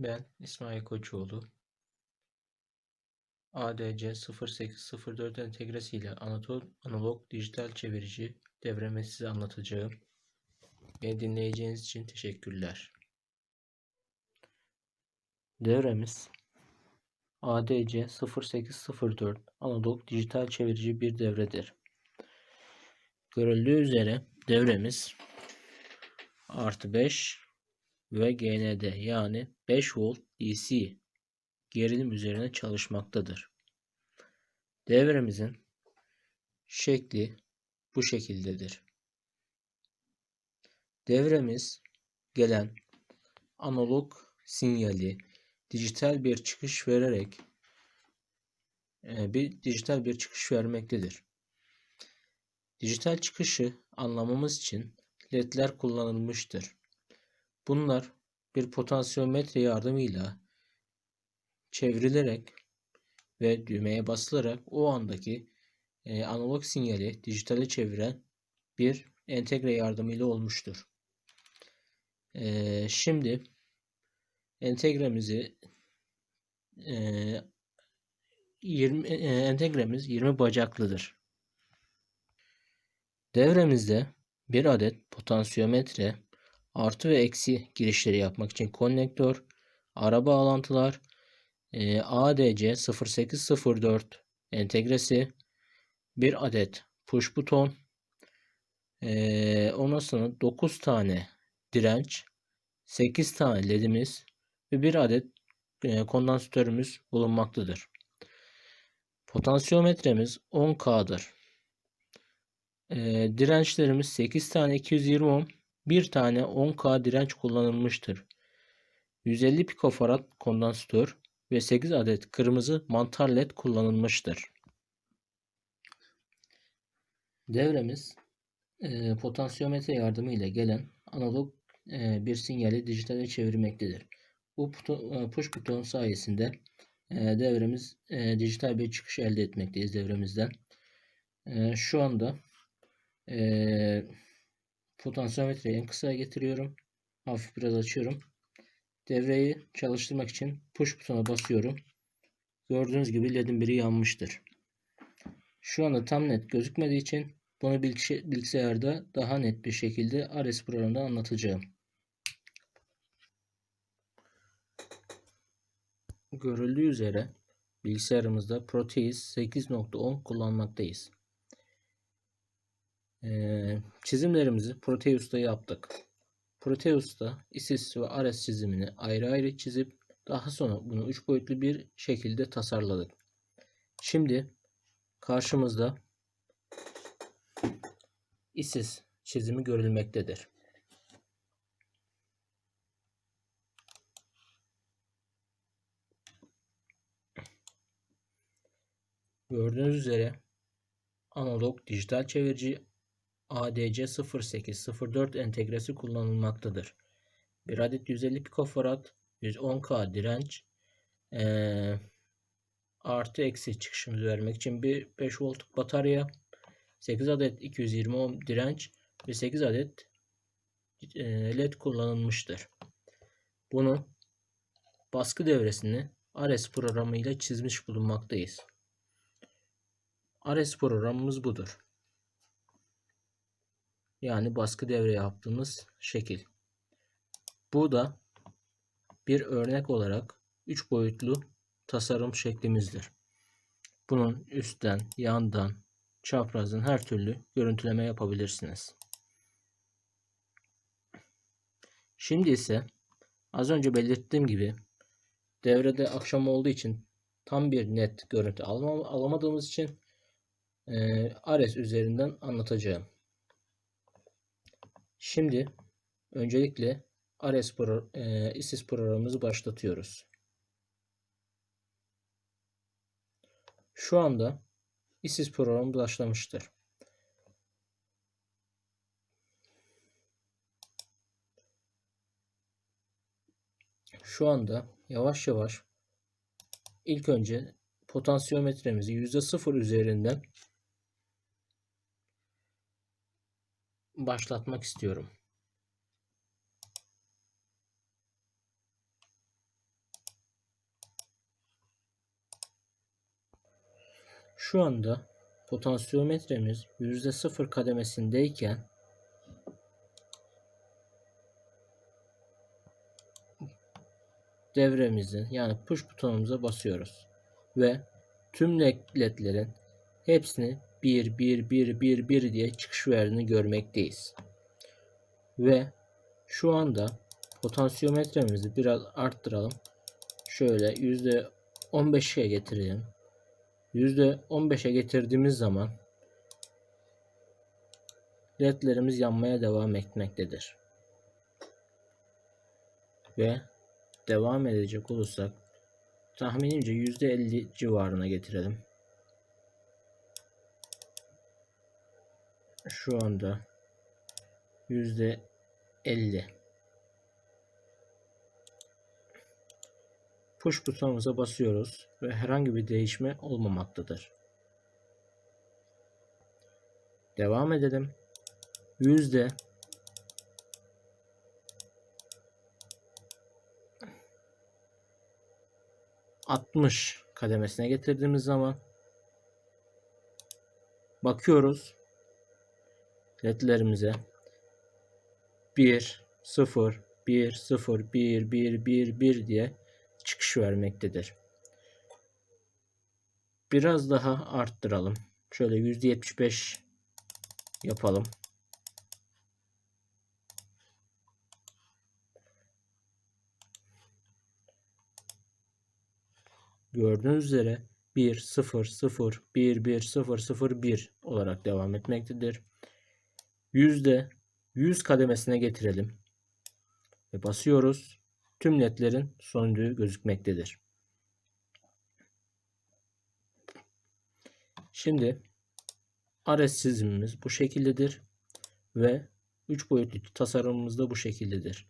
Ben İsmail Koçoğlu. ADC 0804 entegresi ile analog dijital çevirici devremi size anlatacağım. Beni dinleyeceğiniz için teşekkürler. Devremiz ADC 0804 analog dijital çevirici bir devredir. Görüldüğü üzere devremiz artı 5 ve GND yani 5 volt DC gerilim üzerine çalışmaktadır. Devremizin şekli bu şekildedir. Devremiz gelen analog sinyali dijital bir çıkış vererek e, bir dijital bir çıkış vermektedir. Dijital çıkışı anlamamız için ledler kullanılmıştır. Bunlar bir potansiyometre yardımıyla çevrilerek ve düğmeye basılarak o andaki e, analog sinyali dijitale çeviren bir entegre yardımıyla olmuştur. E, şimdi entegremizi e, 20 e, entegremiz 20 bacaklıdır. Devremizde bir adet potansiyometre artı ve eksi girişleri yapmak için konnektör, ara bağlantılar, e, ADC 0804 entegresi, bir adet push buton, e, ondan sonra 9 tane direnç, 8 tane ledimiz ve bir adet e, kondansatörümüz bulunmaktadır. Potansiyometremiz 10K'dır. E, dirençlerimiz 8 tane 220 ohm, bir tane 10K direnç kullanılmıştır. 150 pikofarad kondansatör ve 8 adet kırmızı mantar led kullanılmıştır. Devremiz e, potansiyometre yardımıyla gelen analog e, bir sinyali dijitale çevirmektedir. Bu e, push buton sayesinde e, devremiz e, dijital bir çıkış elde etmekteyiz devremizden. E, şu anda e, potansiyometreyi en kısaya getiriyorum. Hafif biraz açıyorum. Devreyi çalıştırmak için push butona basıyorum. Gördüğünüz gibi ledin biri yanmıştır. Şu anda tam net gözükmediği için bunu bilgisayarda daha net bir şekilde Ares programında anlatacağım. Görüldüğü üzere bilgisayarımızda Proteus 8.10 kullanmaktayız. Çizimlerimizi Proteus'ta yaptık. Proteus'ta ISIS ve Ares çizimini ayrı ayrı çizip daha sonra bunu üç boyutlu bir şekilde tasarladık. Şimdi karşımızda ISIS çizimi görülmektedir. Gördüğünüz üzere analog dijital çevirici ADC 0804 entegresi kullanılmaktadır. Bir adet 150 pikofarad 110K direnç ee, artı eksi çıkışımızı vermek için bir 5 voltluk batarya 8 adet 220 ohm direnç ve 8 adet led kullanılmıştır. Bunu baskı devresini Ares programıyla çizmiş bulunmaktayız. Ares programımız budur. Yani baskı devre yaptığımız şekil. Bu da bir örnek olarak 3 boyutlu tasarım şeklimizdir. Bunun üstten, yandan, çaprazdan her türlü görüntüleme yapabilirsiniz. Şimdi ise az önce belirttiğim gibi devrede akşam olduğu için tam bir net görüntü alamadığımız için e, Ares üzerinden anlatacağım. Şimdi öncelikle pro, e, ISIS programımızı başlatıyoruz. Şu anda ISIS programı başlamıştır. Şu anda yavaş yavaş ilk önce potansiyometremizi %0 üzerinden başlatmak istiyorum. Şu anda potansiyometremiz %0 kademesindeyken devremizin yani push butonumuza basıyoruz ve tüm ledlerin hepsini 1 1 1 1 1 diye çıkış verdiğini görmekteyiz. Ve şu anda potansiyometremizi biraz arttıralım. Şöyle %15'e getirelim. %15'e getirdiğimiz zaman ledlerimiz yanmaya devam etmektedir. Ve devam edecek olursak tahminimce %50 civarına getirelim. Şu anda %50 push butonumuza basıyoruz ve herhangi bir değişme olmamaktadır. Devam edelim. Yüzde altmış kademesine getirdiğimiz zaman bakıyoruz ledlerimize 1 0 1 0 1 1 1 1 diye çıkış vermektedir. Biraz daha arttıralım. Şöyle %75 yapalım. Gördüğünüz üzere 1 0 0 1 1 0 0 1 olarak devam etmektedir. Yüzde 100 kademesine getirelim ve basıyoruz tüm ledlerin söndüğü gözükmektedir. Şimdi RS çizimimiz bu şekildedir ve 3 boyutlu tasarımımız da bu şekildedir.